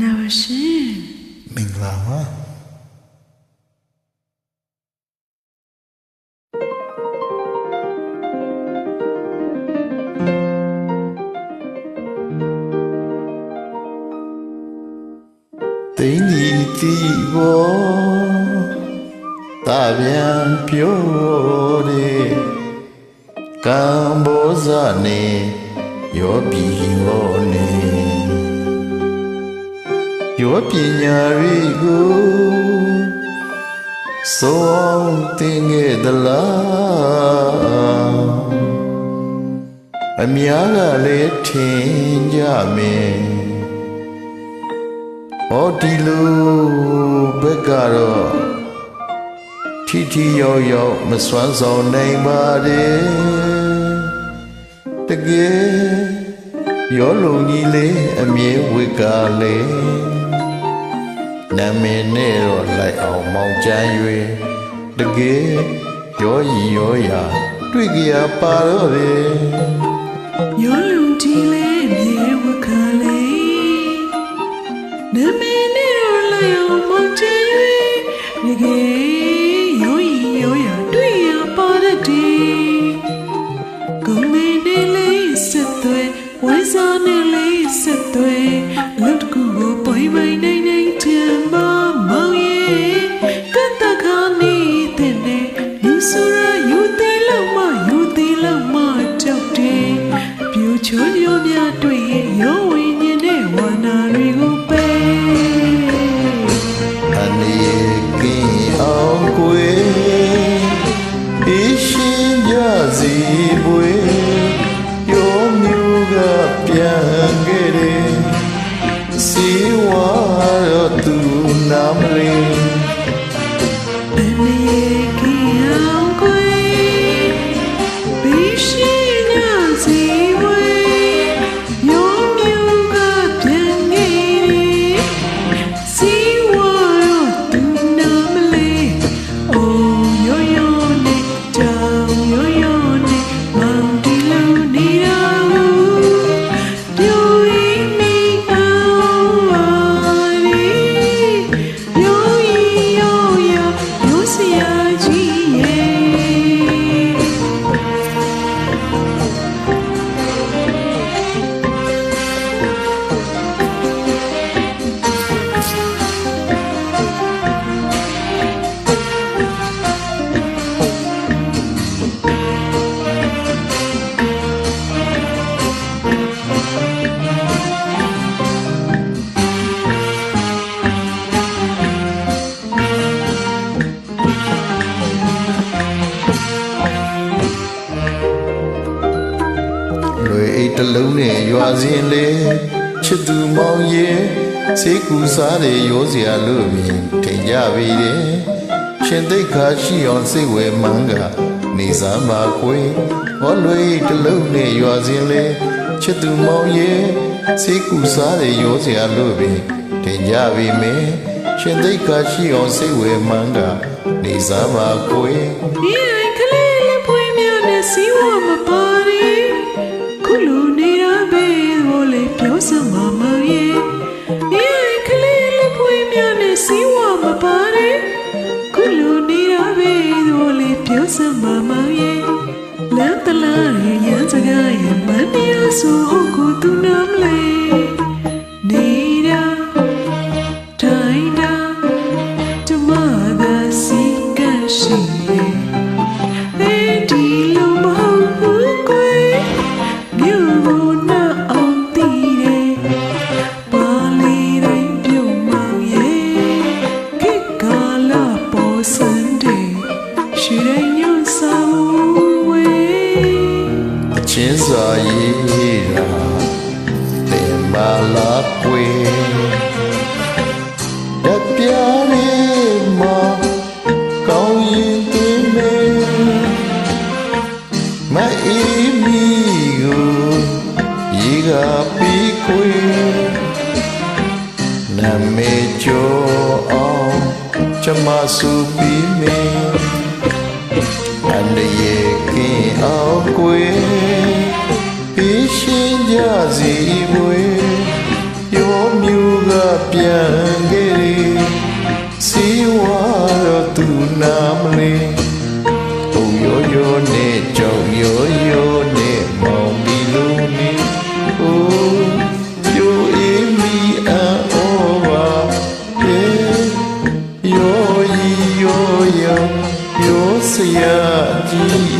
နာပါရှင်မင်္ဂလာပါတိန်ဒီတီဘောတာပြန်ပြောတဲ့ကံဘောဇနေယောပြီယော နေယောပညာရိကိုဆုံးတင်ခဲ့သလားအများကလည်းထင်ကြမယ်ဟောဒီလိုဘက်ကတော့ထီထီရောက်ရောက်မစွမ်းဆောင်နိုင်ပါတဲ့တကယ်ရောလုံကြီးလေးအမြဲဝိကာလေး နာမည်နဲ့တော့လိုက်အောင်မောင်ချမ်း၍တကယ်ရောရီရောရာတွေ့ကြရပါတော့တယ် များတွေ့ရင်ရောဝိညာဉ်နဲ့ဝါနာတွေကိုပဲအနေကင်းအောင်ကိုယ်အရှင်ကြစီပွေယောမျိုးကပြန်ခဲ့တယ်စီဝါရသူနာမ လုံးနဲ့ရွာစဉ်လေချစ်သူမောင်ရဲ့စေကူစားတဲ့ရိုးစရာလို့မြင်ထင်ကြပြီတဲ့ရှင်သိက္ခာရှိအောင်စိတ်ဝဲမှန်းကနေစားမှာခွေဟောလွေအိတ်တစ်လုံးနဲ့ရွာစဉ်လေချစ်သူမောင်ရဲ့စေကူစားတဲ့ရိုးစရာလို့ပင်ထင်ကြပြီမင်းရှင်သိက္ခာရှိအောင်စိတ်ဝဲမှန်းကနေစားမှာခွေဒီအိမ်ကလေးလေးပွေးများနဲ့စီဝမပါ ပြောစမမရဲ့ဒီအိမ်ကလေးလေးပွေးများနဲ့စီဝမပါရီခုလိုနေတာပဲဘောလေပြောစမမရဲ့လမ်းတလားရဲ့ရန်စကားရဲ့မန်နီယာဆို တင်ပါလားကွယ်တပြားလေးမှာကောင်းရင်သွင်းမယ်မအေးမီကိုရေကပြီးခွေနာမေကျော်အောင်ကျမစုပြီးမယ်အန္တရာယ်ကင်းအောင်ကွယ်ပြီးရှင်းကြစီ ပွေရောမျိုးကပြန်ခဲ့တယ်စီဝါတော့သူနာမလေးဘုံရောရောနဲ့ကြောင်ရောရောနဲ့မောင်မီလုံးနဲ့အိုးပြိုအေးမီအောပါယေယောဤယောယောယောစရာကြီး